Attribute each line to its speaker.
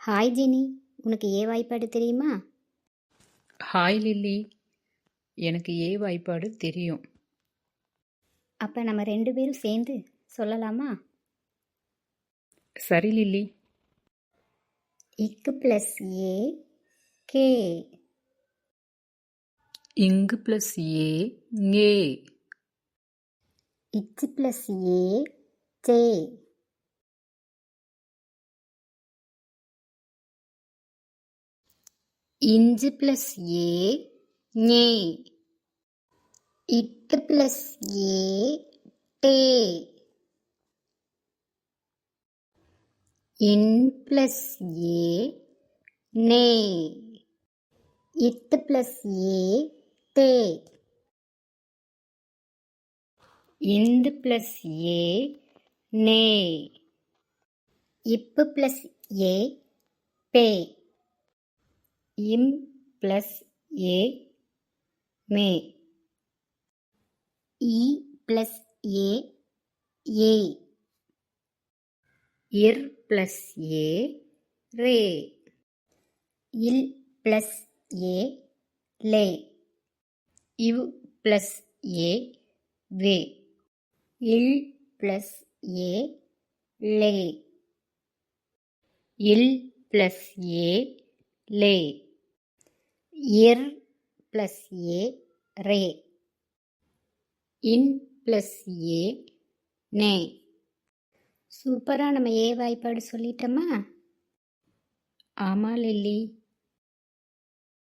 Speaker 1: Hi Jenny உனக்கு ஏ வாய்ப்பாடு தெரியுமா?
Speaker 2: ஹாய் லில்லி எனக்கு ஏ வாய்ப்பாடு தெரியும்.
Speaker 1: அப்போ நம்ம ரெண்டு பேரும் சேர்ந்து சொல்லலாமா?
Speaker 2: சரி லில்லி
Speaker 1: இக்கு ப்ளஸ் ஏ கே
Speaker 2: இங்கு ப்ளஸ் ஏ ஏ
Speaker 1: இச்சு ப்ளஸ் ஏ சே இஞ்சு பிளஸ் ஏ ஞே. இட்டு பிளஸ் ஏ டே. இன் பிளஸ் ஏ நே. இத்து பிளஸ் ஏ தே இந்து பிளஸ் ஏ நே. இப்பு பிளஸ் ஏ பே. இம் ப்ளஸ் ஏ மே. இ ப்ளஸ் ஏ ஏ. இர் ப்ளஸ் ஏ ரே. இல் ப்ளஸ் ஏ லே. இவ் ப்ளஸ் ஏ வே. இல் ப்ளஸ் ஏ லே. இல் ப்ளஸ் ஏ லே. இர் ப்ளஸ் ஏ ரே. இன் ப்ளஸ் ஏ நே. சூப்பராக நம்ம ஏ வாய்ப்பாடு சொல்லிட்டோமா?
Speaker 2: ஆமாம் லில்லி.